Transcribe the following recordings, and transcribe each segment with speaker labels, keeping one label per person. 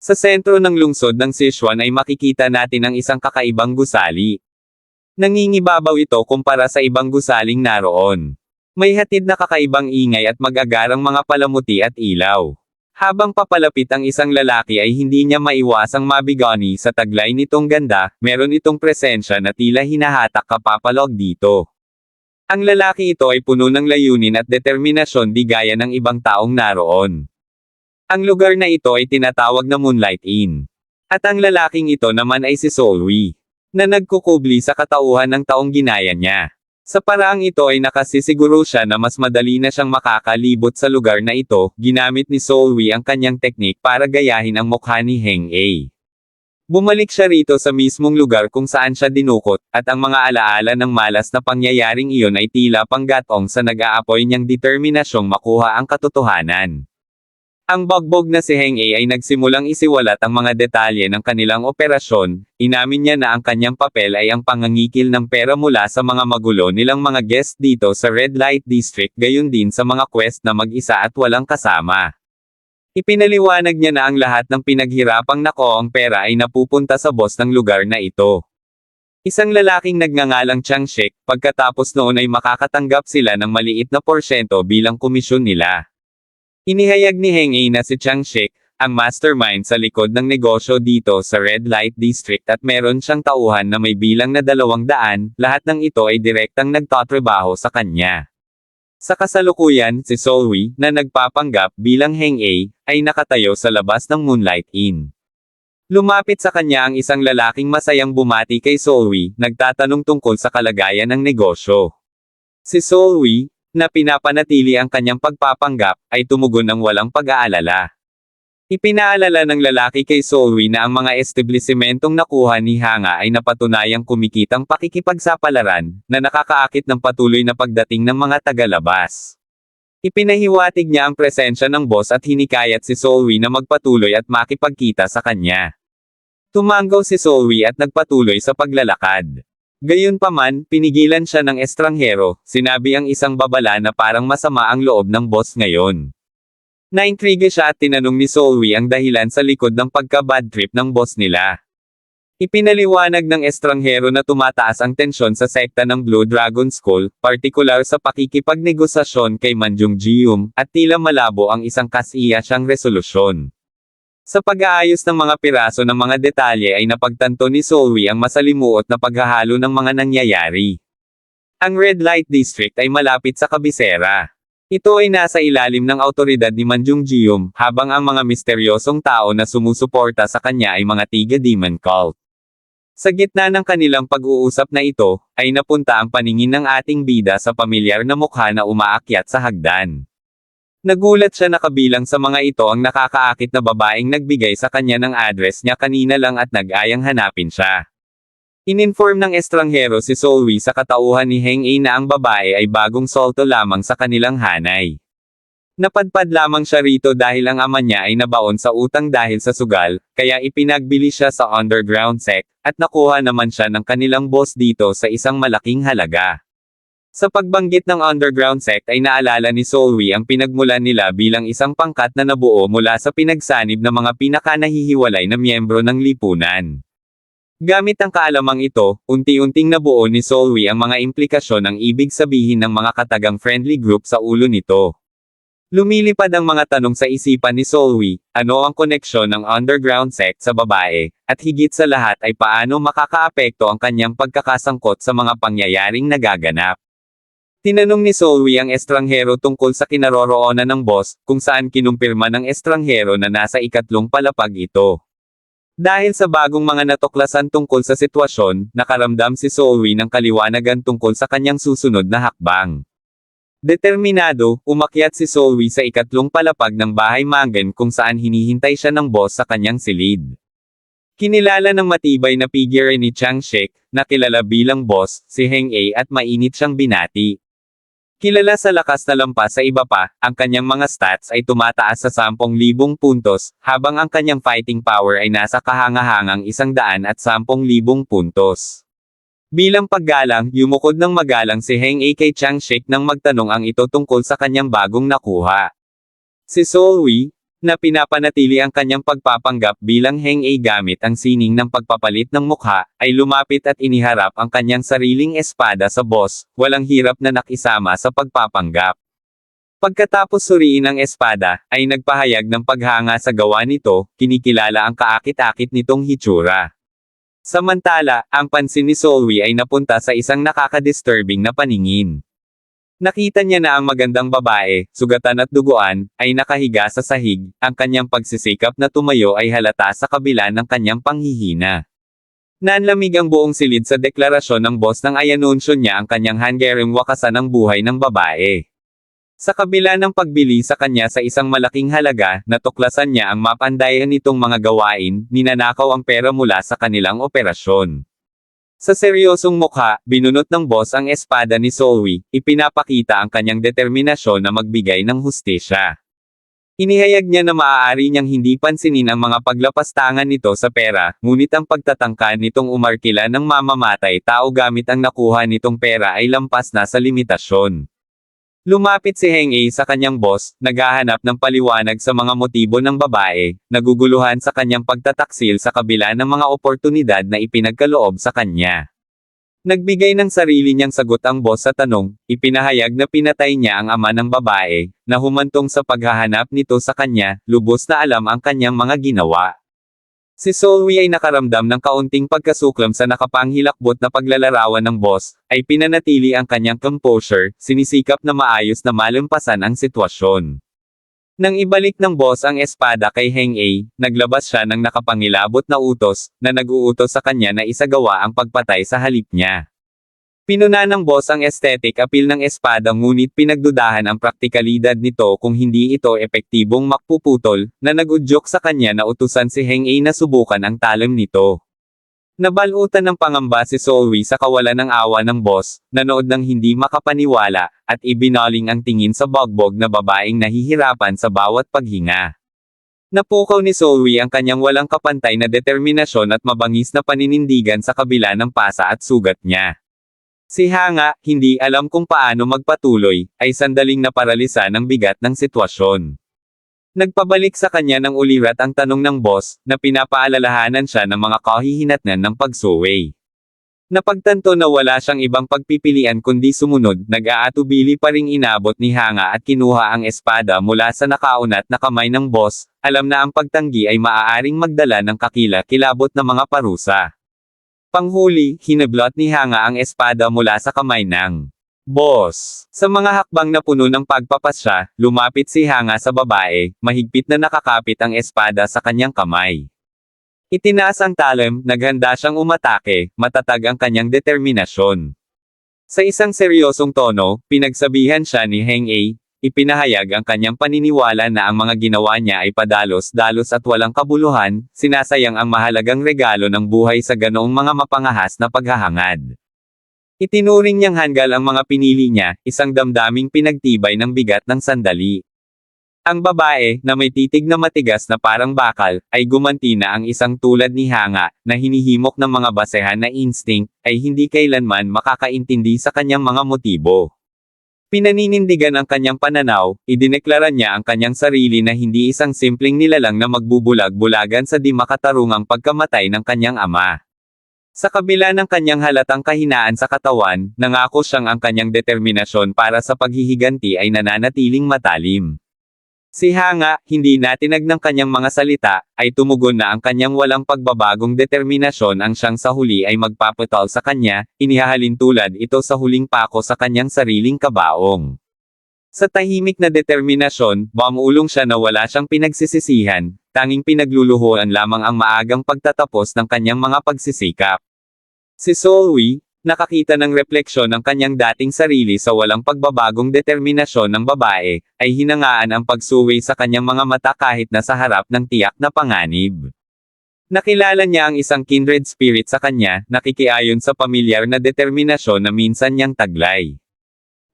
Speaker 1: Sa sentro ng lungsod ng Sichuan ay makikita natin ang isang kakaibang gusali. Nangingibabaw ito kumpara sa ibang gusaling naroon. May hatid na kakaibang ingay at magagarang mga palamuti at ilaw. Habang papalapit ang isang lalaki ay hindi niya maiwasang mabigani sa taglay nitong ganda, meron itong presensya na tila hinahatak kapapalog dito. Ang lalaki ito ay puno ng layunin at determinasyon di gaya ng ibang taong naroon. Ang lugar na ito ay tinatawag na Moonlight Inn. At ang lalaking ito naman ay si Solwi, na nagkukubli sa katauhan ng taong ginaya niya. Sa paraang ito ay nakasisiguro siya na mas madali na siyang makakalibot sa lugar na ito, ginamit ni Solwi ang kanyang teknik para gayahin ang mukha ni Heng A. Bumalik siya rito sa mismong lugar kung saan siya dinukot, at ang mga alaala ng malas na pangyayaring iyon ay tila panggatong sa nag-aapoy niyang determinasyong makuha ang katotohanan. Ang bagbog na si Heng A ay nagsimulang isiwalat ang mga detalye ng kanilang operasyon, inamin niya na ang kanyang papel ay ang pangangikil ng pera mula sa mga magulo nilang mga guest dito sa Red Light District gayon din sa mga quest na mag-isa at walang kasama. Ipinaliwanag niya na ang lahat ng pinaghirapang nako ang pera ay napupunta sa boss ng lugar na ito. Isang lalaking nagngangalang Chang Shek, pagkatapos noon ay makakatanggap sila ng maliit na porsyento bilang komisyon nila. Inihayag ni Heng A na si Chang Shik, ang mastermind sa likod ng negosyo dito sa Red Light District at meron siyang tauhan na may bilang na dalawang daan, lahat ng ito ay direktang nagtatrabaho sa kanya. Sa kasalukuyan, si Solwi, na nagpapanggap bilang Heng A, ay nakatayo sa labas ng Moonlight Inn. Lumapit sa kanya ang isang lalaking masayang bumati kay Solwi, nagtatanong tungkol sa kalagayan ng negosyo. Si Solwi, na pinapanatili ang kanyang pagpapanggap, ay tumugon ng walang pag-aalala. Ipinaalala ng lalaki kay Solwi na ang mga establisimentong nakuha ni Hanga ay napatunayang kumikitang pakikipagsapalaran, na nakakaakit ng patuloy na pagdating ng mga tagalabas. Ipinahiwatig niya ang presensya ng boss at hinikayat si Solwi na magpatuloy at makipagkita sa kanya. Tumanggaw si Solwi at nagpatuloy sa paglalakad. Gayunpaman, pinigilan siya ng estranghero, sinabi ang isang babala na parang masama ang loob ng boss ngayon. Naintriga siya at tinanong ni Solwi ang dahilan sa likod ng pagka-bad trip ng boss nila. Ipinaliwanag ng estranghero na tumataas ang tensyon sa sekta ng Blue Dragon School, partikular sa pakikipagnegosasyon kay Manjung Jium, at tila malabo ang isang kasiya siyang resolusyon. Sa pag-aayos ng mga piraso ng mga detalye ay napagtanto ni Solwi ang masalimuot na paghahalo ng mga nangyayari. Ang Red Light District ay malapit sa kabisera. Ito ay nasa ilalim ng autoridad ni Manjung Jium, habang ang mga misteryosong tao na sumusuporta sa kanya ay mga tiga-demon cult. Sa gitna ng kanilang pag-uusap na ito, ay napunta ang paningin ng ating bida sa pamilyar na mukha na umaakyat sa hagdan. Nagulat siya na kabilang sa mga ito ang nakakaakit na babaeng nagbigay sa kanya ng address niya kanina lang at nag-ayang hanapin siya. Ininform ng estranghero si Solwi sa katauhan ni Heng A na ang babae ay bagong solto lamang sa kanilang hanay. Napadpad lamang siya rito dahil ang ama niya ay nabaon sa utang dahil sa sugal, kaya ipinagbili siya sa underground sect, at nakuha naman siya ng kanilang boss dito sa isang malaking halaga. Sa pagbanggit ng underground sect ay naalala ni Solwi ang pinagmulan nila bilang isang pangkat na nabuo mula sa pinagsanib ng mga pinakanahihiwalay na miyembro ng lipunan. Gamit ang kaalamang ito, unti-unting nabuo ni Solwi ang mga implikasyon ng ibig sabihin ng mga katagang friendly group sa ulo nito. Lumilipad ang mga tanong sa isipan ni Solwi, ano ang koneksyon ng underground sect sa babae, at higit sa lahat ay paano makakaapekto ang kanyang pagkakasangkot sa mga pangyayaring nagaganap. Tinanong ni Solwi ang estranghero tungkol sa kinaroroonan ng boss, kung saan kinumpirma ng estranghero na nasa ikatlong palapag ito. Dahil sa bagong mga natuklasan tungkol sa sitwasyon, nakaramdam si Solwi ng kaliwanagan tungkol sa kanyang susunod na hakbang. Determinado, umakyat si Solwi sa ikatlong palapag ng bahay Mangan kung saan hinihintay siya ng boss sa kanyang silid. Kinilala ng matibay na figure ni Chang Shek, na kilala bilang boss, si Heng A at mainit siyang binati. Kilala sa lakas na lampas sa iba pa, ang kanyang mga stats ay tumataas sa 10,000 puntos, habang ang kanyang fighting power ay nasa kahangahangang 110,000 puntos. Bilang paggalang, yumukod ng magalang si Heng A kay Chang Shik nang magtanong ang ito tungkol sa kanyang bagong nakuha. Si Solwi, na pinapanatili ang kanyang pagpapanggap bilang Heng gamit ang sining ng pagpapalit ng mukha, ay lumapit at iniharap ang kanyang sariling espada sa boss, walang hirap na nakisama sa pagpapanggap. Pagkatapos suriin ang espada, ay nagpahayag ng paghanga sa gawa nito, kinikilala ang kaakit-akit nitong hitsura. Samantala, ang pansin ni Solwi ay napunta sa isang nakaka-disturbing na paningin. Nakita niya na ang magandang babae, sugatan at duguan, ay nakahiga sa sahig, ang kanyang pagsisikap na tumayo ay halata sa kabila ng kanyang panghihina. Nanlamig ang buong silid sa deklarasyon ng boss nang ayanunsyo niya ang kanyang hangering wakasan ng buhay ng babae. Sa kabila ng pagbili sa kanya sa isang malaking halaga, natuklasan niya ang mapandayan nitong mga gawain, ninanakaw ang pera mula sa kanilang operasyon. Sa seryosong mukha, binunot ng boss ang espada ni Solwi, ipinapakita ang kanyang determinasyon na magbigay ng hustisya. Inihayag niya na maaari niyang hindi pansinin ang mga paglapastangan nito sa pera, ngunit ang pagtatangka nitong umarkila ng mamamatay tao gamit ang nakuha nitong pera ay lampas na sa limitasyon. Lumapit si Heng A sa kanyang boss, naghahanap ng paliwanag sa mga motibo ng babae, naguguluhan sa kanyang pagtataksil sa kabila ng mga oportunidad na ipinagkaloob sa kanya. Nagbigay ng sarili niyang sagot ang boss sa tanong, ipinahayag na pinatay niya ang ama ng babae, na humantong sa paghahanap nito sa kanya, lubos na alam ang kanyang mga ginawa. Si Solwi ay nakaramdam ng kaunting pagkasuklam sa nakapanghilakbot na paglalarawan ng boss, ay pinanatili ang kanyang composure, sinisikap na maayos na malampasan ang sitwasyon. Nang ibalik ng boss ang espada kay Heng A, naglabas siya ng nakapangilabot na utos, na nag-uutos sa kanya na isagawa ang pagpatay sa halip niya. Pinuna ng boss ang aesthetic appeal ng espada ngunit pinagdudahan ang praktikalidad nito kung hindi ito epektibong makpuputol, na nagudyok sa kanya na utusan si Heng A na subukan ang talim nito. Nabalutan ng pangamba si Solwi sa kawalan ng awa ng boss, nanood ng hindi makapaniwala, at ibinaling ang tingin sa bogbog na babaeng nahihirapan sa bawat paghinga. Napukaw ni Solwi ang kanyang walang kapantay na determinasyon at mabangis na paninindigan sa kabila ng pasa at sugat niya. Si Hanga, hindi alam kung paano magpatuloy, ay sandaling naparalisa ng bigat ng sitwasyon. Nagpabalik sa kanya ng ulirat ang tanong ng boss, na pinapaalalahanan siya ng mga kahihinatnan ng pagsuway. Napagtanto na wala siyang ibang pagpipilian kundi sumunod, nag-aatubili pa ring inabot ni Hanga at kinuha ang espada mula sa nakaunat na kamay ng boss, alam na ang pagtanggi ay maaaring magdala ng kakila-kilabot na mga parusa. Panghuli, hinablot ni Hanga ang espada mula sa kamay ng boss. Sa mga hakbang na puno ng pagpapasya, lumapit si Hanga sa babae, mahigpit na nakakapit ang espada sa kanyang kamay. Itinaas ang talim, naghanda siyang umatake, matatag ang kanyang determinasyon. Sa isang seryosong tono, pinagsabihan siya ni Heng A, ipinahayag ang kanyang paniniwala na ang mga ginawa niya ay padalos-dalos at walang kabuluhan, sinasayang ang mahalagang regalo ng buhay sa ganoong mga mapangahas na paghahangad. Itinuring niyang hanggal ang mga pinili niya, isang damdaming pinagtibay ng bigat ng sandali. Ang babae, na may titig na matigas na parang bakal, ay gumanti na ang isang tulad ni Hanga, na hinihimok ng mga basehan na instinct, ay hindi kailanman makakaintindi sa kanyang mga motibo. Pinaninindigan ang kanyang pananaw, idineklara niya ang kanyang sarili na hindi isang simpleng nilalang na magbubulag-bulagan sa di makatarungang pagkamatay ng kanyang ama. Sa kabila ng kanyang halatang kahinaan sa katawan, nangako siyang ang kanyang determinasyon para sa paghihiganti ay nananatiling matalim. Si Hanga, hindi natinag ng kanyang mga salita, ay tumugon na ang kanyang walang pagbabagong determinasyon ang siyang sa huli ay magpapatal sa kanya, inihahalin tulad ito sa huling pako sa kanyang sariling kabaong. Sa tahimik na determinasyon, bamulong siya na wala siyang pinagsisisihan, tanging pinagluluhuan lamang ang maagang pagtatapos ng kanyang mga pagsisikap. Si Solwi, nakakita ng refleksyon ng kanyang dating sarili sa walang pagbabagong determinasyon ng babae, ay hinangaan ang pagsuwi sa kanyang mga mata kahit na sa harap ng tiyak na panganib. Nakilala niya ang isang kindred spirit sa kanya, nakikiayon sa pamilyar na determinasyon na minsan niyang taglay.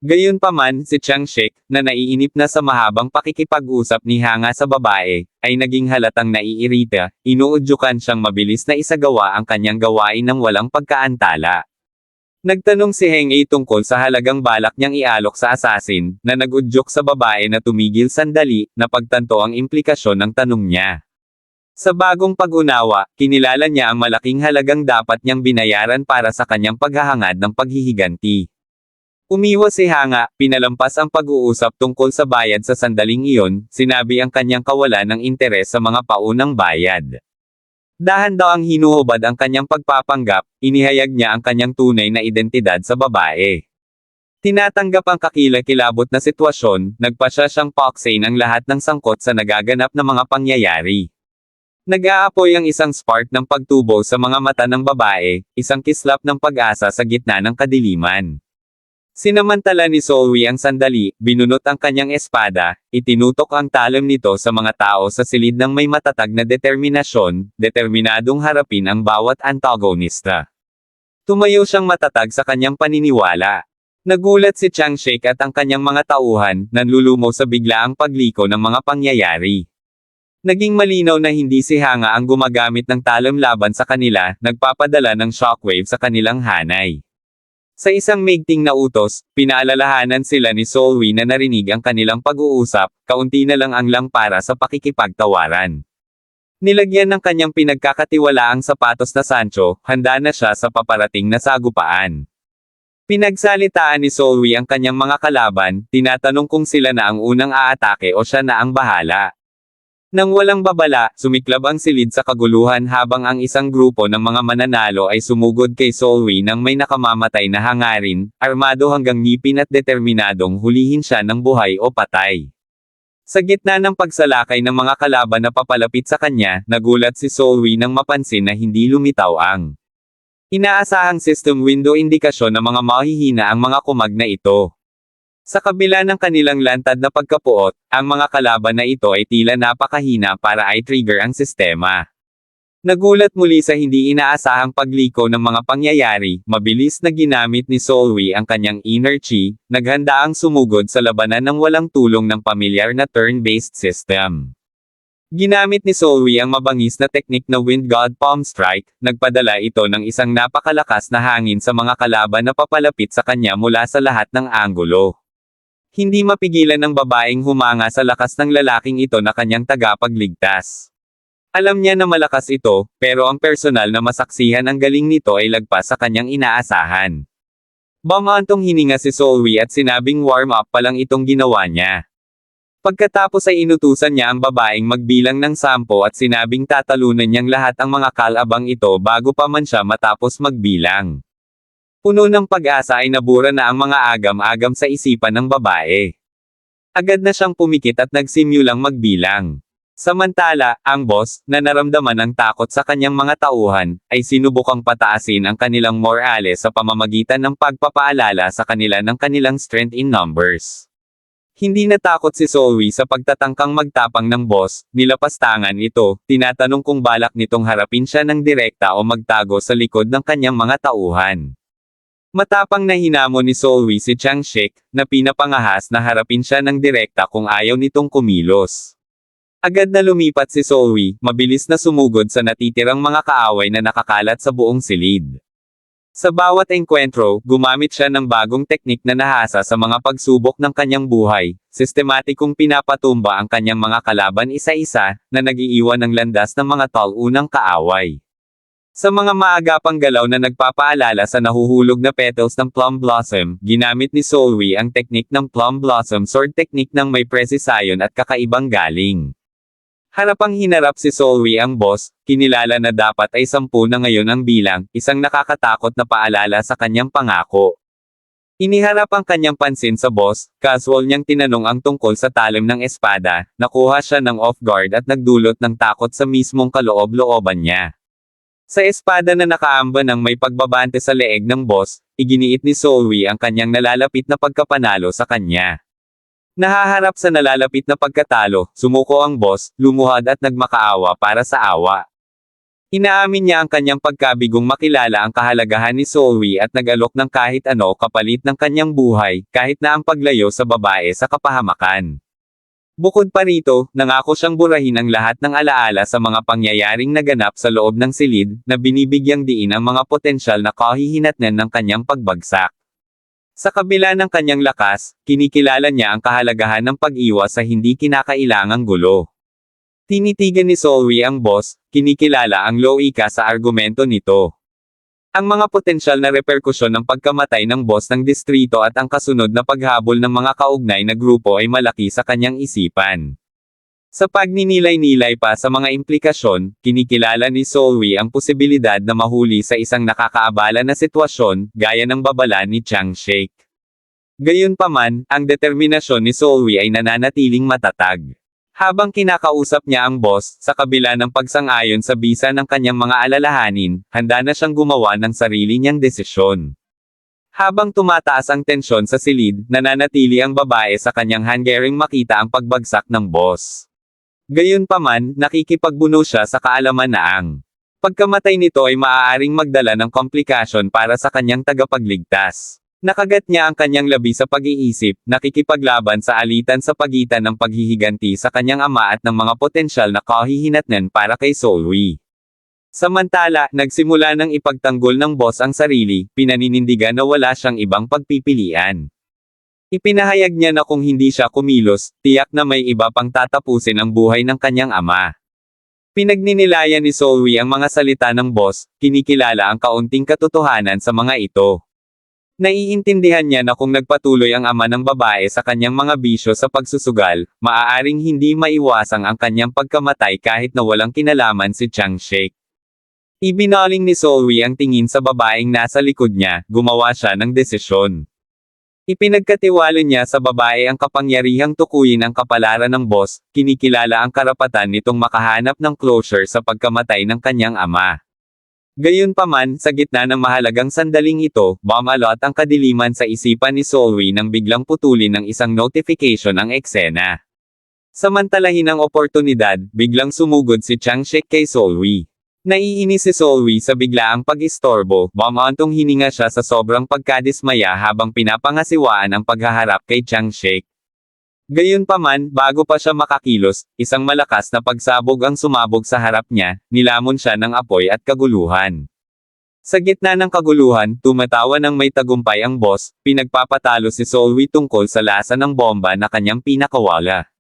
Speaker 1: Gayunpaman, si Chiang Shik, na naiinip na sa mahabang pakikipag-usap ni Hanga sa babae, ay naging halatang naiirita, inuudyukan siyang mabilis na isagawa ang kanyang gawain ng walang pagkaantala. Nagtanong si Heng A tungkol sa halagang balak niyang ialok sa assassin, na nagudyok sa babae na tumigil sandali, na pagtanto ang implikasyon ng tanong niya. Sa bagong pag-unawa, kinilala niya ang malaking halagang dapat niyang binayaran para sa kanyang paghahangad ng paghihiganti. Umiwas si Hanga, pinalampas ang pag-uusap tungkol sa bayad sa sandaling iyon, sinabi ang kanyang kawalan ng interes sa mga paunang bayad. Dahan daw ang hinuhubad ang kanyang pagpapanggap, inihayag niya ang kanyang tunay na identidad sa babae. Tinatanggap ang kakilakilabot na sitwasyon, nagpasya siyang paksay ng lahat ng sangkot sa nagaganap na mga pangyayari. Nag-aapoy ang isang spark ng pagtubo sa mga mata ng babae, isang kislap ng pag-asa sa gitna ng kadiliman. Sinamantala ni Zoe ang sandali, binunot ang kanyang espada, itinutok ang talim nito sa mga tao sa silid ng may matatag na determinasyon, determinadong harapin ang bawat antagonista. Tumayo siyang matatag sa kanyang paniniwala. Nagulat si Chang Sheik at ang kanyang mga tauhan, nanlulumo sa biglaang pagliko ng mga pangyayari. Naging malinaw na hindi si Hanga ang gumagamit ng talim laban sa kanila, nagpapadala ng shockwave sa kanilang hanay. Sa isang maigting na utos, pinaalalahanan sila ni Solwi na narinig ang kanilang pag-uusap, kaunti na lang ang lang para sa pakikipagtawaran. Nilagyan ng kanyang pinagkakatiwalaang sapatos na Sancho, handa na siya sa paparating na sagupaan. Pinagsalitaan ni Solwi ang kanyang mga kalaban, tinatanong kung sila na ang unang aatake o siya na ang bahala. Nang walang babala, sumiklab ang silid sa kaguluhan habang ang isang grupo ng mga mananalo ay sumugod kay Solwi nang may nakamamatay na hangarin, armado hanggang ngipin at determinadong hulihin siya ng buhay o patay. Sa gitna ng pagsalakay ng mga kalaban na papalapit sa kanya, nagulat si Solwi nang mapansin na hindi lumitaw ang inaasahang system window indikasyon ng mga mahihina ang mga kumag na ito. Sa kabila ng kanilang lantad na pagkapuot, ang mga kalaban na ito ay tila napakahina para i-trigger ang sistema. Nagulat muli sa hindi inaasahang pagliko ng mga pangyayari, mabilis na ginamit ni Solwi ang kanyang inner chi, naghanda ang sumugod sa labanan ng walang tulong ng pamilyar na turn-based system. Ginamit ni Solwi ang mabangis na teknik na Wind God Palm Strike, nagpadala ito ng isang napakalakas na hangin sa mga kalaban na papalapit sa kanya mula sa lahat ng anggulo. Hindi mapigilan ng babaeng humanga sa lakas ng lalaking ito na kanyang tagapagligtas. Alam niya na malakas ito, pero ang personal na masaksihan ang galing nito ay lagpas sa kanyang inaasahan. Bamantong hininga si Solwi at sinabing warm up pa lang itong ginawa niya. Pagkatapos ay inutusan niya ang babaeng magbilang ng sampo at sinabing tatalunan niyang lahat ang mga kalabang ito bago pa man siya matapos magbilang. Puno ng pag-asa ay nabura na ang mga agam-agam sa isipan ng babae. Agad na siyang pumikit at nagsimulang magbilang. Samantala, ang boss, na naramdaman ang takot sa kanyang mga tauhan, ay sinubukang pataasin ang kanilang morale sa pamamagitan ng pagpapaalala sa kanila ng kanilang strength in numbers. Hindi natakot si Zoe sa pagtatangkang magtapang ng boss, nilapastangan ito, tinatanong kung balak nitong harapin siya ng direkta o magtago sa likod ng kanyang mga tauhan. Matapang na hinamon ni Solwi si Chang Shik, na pinapangahas na harapin siya ng direkta kung ayaw nitong kumilos. Agad na lumipat si Solwi, mabilis na sumugod sa natitirang mga kaaway na nakakalat sa buong silid. Sa bawat engkwentro, gumamit siya ng bagong teknik na nahasa sa mga pagsubok ng kanyang buhay, sistematikong pinapatumba ang kanyang mga kalaban isa-isa, na nagiiwan ng landas ng mga tal-unang kaaway. Sa mga maagapang galaw na nagpapaalala sa nahuhulog na petals ng plum blossom, ginamit ni Solwi ang teknik ng plum blossom sword technique ng may precision at kakaibang galing. Harapang hinarap si Solwi ang boss, kinilala na dapat ay sampu na ngayon ang bilang, isang nakakatakot na paalala sa kanyang pangako. Iniharap ang kanyang pansin sa boss, casual niyang tinanong ang tungkol sa talim ng espada, nakuha siya ng off guard at nagdulot ng takot sa mismong kaloob-looban niya. Sa espada na nakaamba ng may pagbabante sa leeg ng boss, iginiit ni Solwi ang kanyang nalalapit na pagkapanalo sa kanya. Nahaharap sa nalalapit na pagkatalo, sumuko ang boss, lumuhad at nagmakaawa para sa awa. Inaamin niya ang kanyang pagkabigong makilala ang kahalagahan ni Solwi at nag-alok ng kahit ano kapalit ng kanyang buhay, kahit na ang paglayo sa babae sa kapahamakan. Bukod pa rito, nangako siyang burahin ang lahat ng alaala sa mga pangyayaring naganap sa loob ng silid, na binibigyang diin ang mga potensyal na kahihinatnan ng kanyang pagbagsak. Sa kabila ng kanyang lakas, kinikilala niya ang kahalagahan ng pag-iwas sa hindi kinakailangang gulo. Tinitigan ni Solwi ang boss, kinikilala ang loika sa argumento nito. Ang mga potensyal na reperkusyon ng pagkamatay ng boss ng distrito at ang kasunod na paghabol ng mga kaugnay na grupo ay malaki sa kanyang isipan. Sa pagninilay-nilay pa sa mga implikasyon, kinikilala ni Solwi ang posibilidad na mahuli sa isang nakakaabala na sitwasyon, gaya ng babala ni Chang Sheikh. Gayunpaman, ang determinasyon ni Solwi ay nananatiling matatag. Habang kinakausap niya ang boss, sa kabila ng pagsang-ayon sa bisa ng kanyang mga alalahanin, handa na siyang gumawa ng sarili niyang desisyon. Habang tumataas ang tensyon sa silid, nananatili ang babae sa kanyang hangering makita ang pagbagsak ng boss. Gayunpaman, nakikipagbuno siya sa kaalaman na ang pagkamatay nito ay maaaring magdala ng komplikasyon para sa kanyang tagapagligtas. Nakagat niya ang kanyang labi sa pag-iisip, nakikipaglaban sa alitan sa pagitan ng paghihiganti sa kanyang ama at ng mga potensyal na kahihinatnan para kay Solwi. Samantala, nagsimula ng ipagtanggol ng boss ang sarili, pinaninindigan na wala siyang ibang pagpipilian. Ipinahayag niya na kung hindi siya kumilos, tiyak na may iba pang tatapusin ang buhay ng kanyang ama. Pinagninilayan ni Solwi ang mga salita ng boss, kinikilala ang kaunting katotohanan sa mga ito. Naiintindihan niya na kung nagpatuloy ang ama ng babae sa kanyang mga bisyo sa pagsusugal, maaaring hindi maiwasang ang kanyang pagkamatay kahit na walang kinalaman si Chang Sheikh. Ibinaling ni Solwi ang tingin sa babaeng nasa likod niya, gumawa siya ng desisyon. Ipinagkatiwala niya sa babae ang kapangyarihang tukuyin ang kapalaran ng boss, kinikilala ang karapatan nitong makahanap ng closure sa pagkamatay ng kanyang ama. Gayunpaman, sa gitna ng mahalagang sandaling ito, bumalot ang kadiliman sa isipan ni Solwi nang biglang putulin ng isang notification ang eksena. Samantalahin ang oportunidad, biglang sumugod si Chang Shek kay Solwi. Naiinis si Solwi sa biglaang pag-istorbo, bumantong hininga siya sa sobrang pagkadismaya habang pinapangasiwaan ang paghaharap kay Chang Shek. Gayunpaman, bago pa siya makakilos, isang malakas na pagsabog ang sumabog sa harap niya, nilamon siya ng apoy at kaguluhan. Sa gitna ng kaguluhan, tumatawa ng may tagumpay ang boss, pinagpapatalo si Solwi tungkol sa lasa ng bomba na kanyang pinakawala.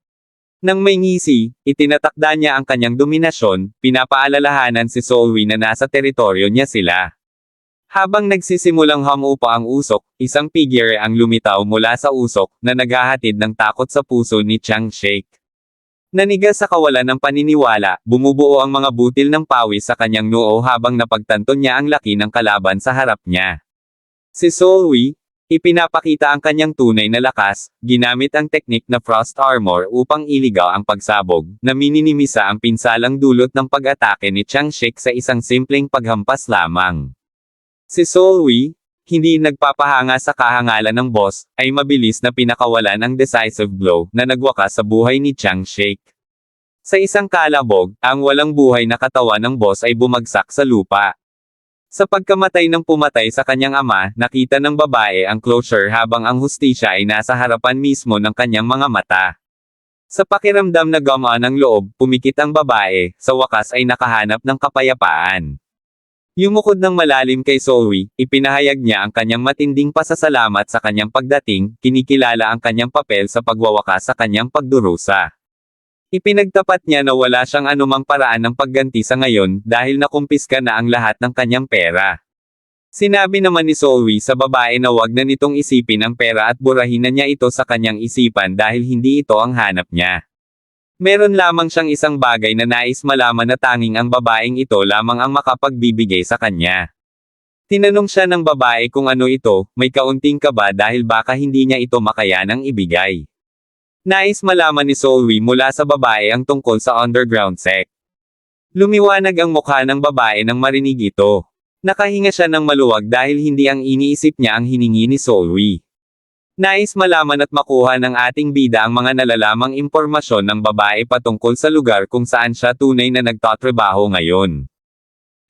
Speaker 1: Nang may ngisi, itinatakda niya ang kanyang dominasyon, pinapaalalahanan si Solwi na nasa teritoryo niya sila. Habang nagsisimulang hamupa ang usok, isang figure ang lumitaw mula sa usok, na naghahatid ng takot sa puso ni Chang Sheikh. Nanigas sa kawalan ng paniniwala, bumubuo ang mga butil ng pawis sa kanyang noo habang napagtanto niya ang laki ng kalaban sa harap niya. Si Solwi, ipinapakita ang kanyang tunay na lakas, ginamit ang teknik na Frost Armor upang iligaw ang pagsabog, na mininimisa ang pinsalang dulot ng pag-atake ni Chang Sheikh sa isang simpleng paghampas lamang. Si Solwi, hindi nagpapahanga sa kahangalan ng boss, ay mabilis na pinakawalan ang decisive blow na nagwakas sa buhay ni Chang Sheikh. Sa isang kalabog, ang walang buhay na katawan ng boss ay bumagsak sa lupa. Sa pagkamatay ng pumatay sa kanyang ama, nakita ng babae ang closure habang ang hustisya ay nasa harapan mismo ng kanyang mga mata. Sa pakiramdam na gamaan ang loob, pumikit ang babae, sa wakas ay nakahanap ng kapayapaan. Yumukod ng malalim kay Zoe, ipinahayag niya ang kanyang matinding pasasalamat sa kanyang pagdating, kinikilala ang kanyang papel sa pagwawakas sa kanyang pagdurusa. Ipinagtapat niya na wala siyang anumang paraan ng pagganti sa ngayon dahil nakumpiska na ang lahat ng kanyang pera. Sinabi naman ni Zoe sa babae na wag na nitong isipin ang pera at burahin na niya ito sa kanyang isipan dahil hindi ito ang hanap niya. Meron lamang siyang isang bagay na nais malaman na tanging ang babaeng ito lamang ang makapagbibigay sa kanya. Tinanong siya ng babae kung ano ito, may kaunting kaba dahil baka hindi niya ito makayanang ibigay. Nais malaman ni Solwi mula sa babae ang tungkol sa underground sect. Lumiwanag ang mukha ng babae nang marinig ito. Nakahinga siya ng maluwag dahil hindi ang iniisip niya ang hiningi ni Solwi. Nais malaman at makuha ng ating bida ang mga nalalamang impormasyon ng babae patungkol sa lugar kung saan siya tunay na nagtatrabaho ngayon.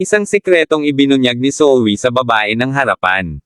Speaker 1: Isang sikretong ibinunyag ni Solwi sa babae ng harapan.